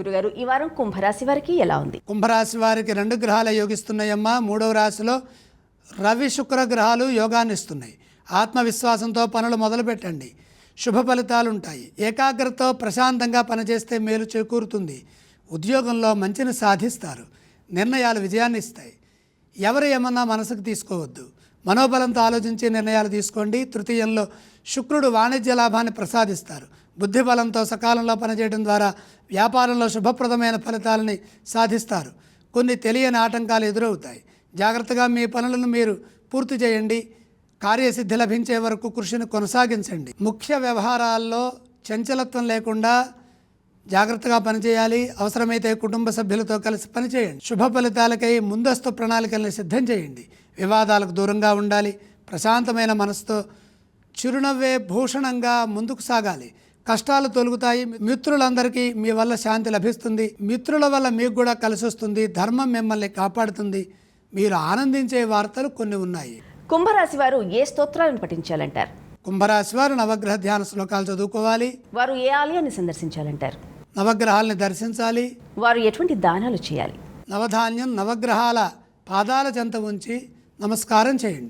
గురుగారు ఈ వారం కుంభరాశి వారికి ఎలా ఉంది? కుంభరాశి వారికి రెండు గ్రహాలు యోగిస్తున్నాయమ్మా. మూడవ రాశిలో రవి శుక్ర గ్రహాలు యోగాన్ని ఇస్తున్నాయి. ఆత్మవిశ్వాసంతో పనులు మొదలుపెట్టండి శుభ ఫలితాలు ఉంటాయి ఏకాగ్రతతో ప్రశాంతంగా పనిచేస్తే మేలు చేకూరుతుంది. ఉద్యోగంలో మంచిని సాధిస్తారు. నిర్ణయాలు విజయాన్ని ఇస్తాయి. ఎవరు ఏమన్నా మనసుకు తీసుకోవద్దు. మనోబలంతో ఆలోచించి నిర్ణయాలు తీసుకోండి. తృతీయంలో శుక్రుడు వాణిజ్య లాభాన్ని ప్రసాదిస్తారు. బుద్ధి బలంతో సకాలంలో పనిచేయడం ద్వారా వ్యాపారంలో శుభప్రదమైన ఫలితాలని సాధిస్తారు. కొన్ని తెలియని ఆటంకాలు ఎదురవుతాయి. జాగ్రత్తగా మీ పనులను మీరు పూర్తి చేయండి. కార్యసిద్ధి లభించే వరకు కృషిని కొనసాగించండి. ముఖ్య వ్యవహారాల్లో చంచలత్వం లేకుండా జాగ్రత్తగా పనిచేయాలి. అవసరమైతే కుటుంబ సభ్యులతో కలిసి పనిచేయండి. శుభ ఫలితాలకై ముందస్తు ప్రణాళికల్ని సిద్ధం చేయండి. వివాదాలకు దూరంగా ఉండాలి. ప్రశాంతమైన మనసుతో చిరునవ్వే భూషణంగా ముందుకు సాగాలి. కష్టాలు తొలుగుతాయి. మిత్రులందరికీ మీ వల్ల శాంతి లభిస్తుంది. మిత్రుల వల్ల మీకు కూడా కలిసి వస్తుంది. ధర్మం మిమ్మల్ని కాపాడుతుంది. మీరు ఆనందించే వార్తలు కొన్ని ఉన్నాయి. కుంభరాశి వారు ఏ స్తోత్రాలను పఠించాలంటారు? కుంభరాశి వారు నవగ్రహ ధ్యాన శ్లోకాలు చదువుకోవాలి. వారు ఏ ఆలయాన్ని సందర్శించాలంటారు? నవగ్రహాలని దర్శించాలి. వారు ఎటువంటి దానాలు చేయాలి? నవధాన్యం నవగ్రహాల పాదాల చెంత ఉంచి నమస్కారం చేయండి.